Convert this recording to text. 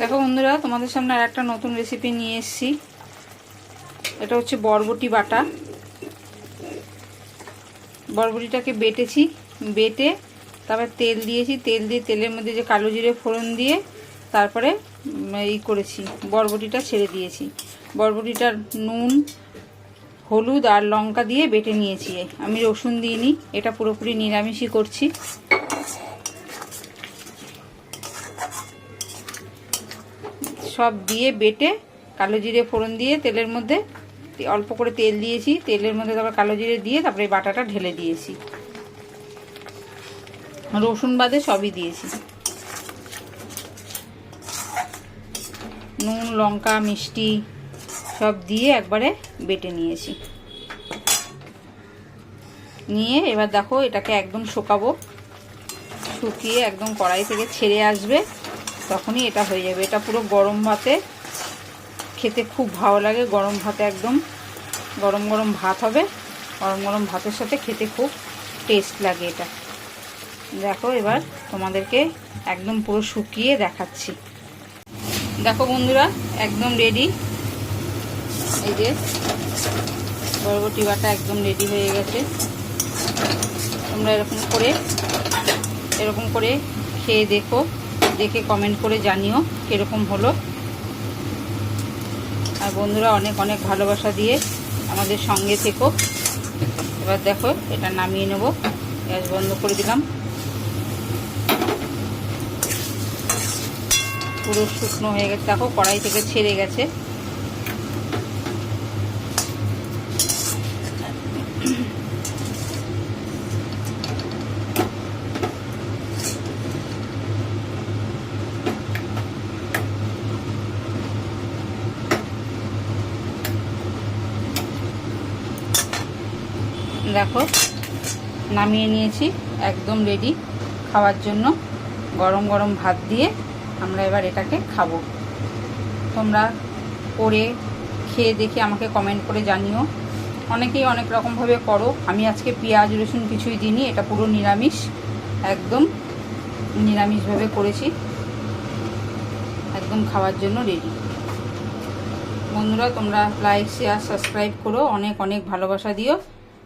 দেখো বন্ধুরা, তোমাদের সামনে আর একটা নতুন রেসিপি নিয়ে এসেছি। এটা হচ্ছে বরবটি বাটা। বরবটিটাকে বেটেছি, বেটে তারপর তেল দিয়েছি। তেল দিয়ে তেলের মধ্যে যে কালো জিরে ফোড়ন দিয়ে তারপরে এই করেছি, বরবটিটা ছেড়ে দিয়েছি। বরবটিটার নুন, হলুদ আর লঙ্কা দিয়ে বেটে নিয়েছি। আমি রসুন দিইনি, এটা পুরোপুরি নিরামিষই করছি। সব দিয়ে বেটে কালো জিরে ফোড়ন দিয়ে তেলের মধ্যে অল্প করে তেল দিয়েছি। তেলের মধ্যে তারপর কালো জিরে দিয়ে তারপরে বাটাটা ঢেলে দিয়েছি। রসুন বাদে সবই দিয়েছি। নুন, লঙ্কা, মিষ্টি সব দিয়ে একবারে বেটে নিয়েছি। নিয়ে এবার দেখো এটাকে একদম শোকাবো। শুকিয়ে একদম কড়াই থেকে ছেড়ে আসবে। তখনই এটা হয়ে যাবে। এটা পুরো গরম ভাতে খেতে খুব ভালো লাগে। গরম ভাতে একদম গরম গরম ভাত হবে। গরম গরম ভাতের সাথে খেতে খুব টেস্ট লাগে এটা। দেখো এবার তোমাদেরকে একদম পুরো শুকিয়ে দেখাচ্ছি। দেখো বন্ধুরা, একদম রেডি এই যে বরবটি বাটা একদম রেডি হয়ে গেছে। তোমরা এরকম করে এরকম করে খেয়ে দেখো। দেখে কমেন্ট করে জানিও কীরকম হলো। আর বন্ধুরা, অনেক অনেক ভালোবাসা দিয়ে আমাদের সঙ্গে থেকো। এবার দেখো, এটা নামিয়ে নেব। গ্যাস বন্ধ করে দিলাম। পুরো শুকনো হয়ে গেছে। দেখো, কড়াই থেকে ছেড়ে গেছে। দেখো, নামিয়ে নিয়েছি, একদম রেডি খাওয়ার জন্য। গরম গরম ভাত দিয়ে আমরা এবার এটাকে খাব। তোমরা করে খেয়ে দেখে আমাকে কমেন্ট করে জানিও। অনেকেই অনেক রকমভাবে করো। আমি আজকে পেঁয়াজ, রসুন কিছুই দিইনি, এটা পুরো নিরামিষ। একদম নিরামিষভাবে করেছি। একদম খাওয়ার জন্য রেডি বন্ধুরা, তোমরা লাইক শেয়ার সাবস্ক্রাইব করো। অনেক অনেক ভালোবাসা দিও।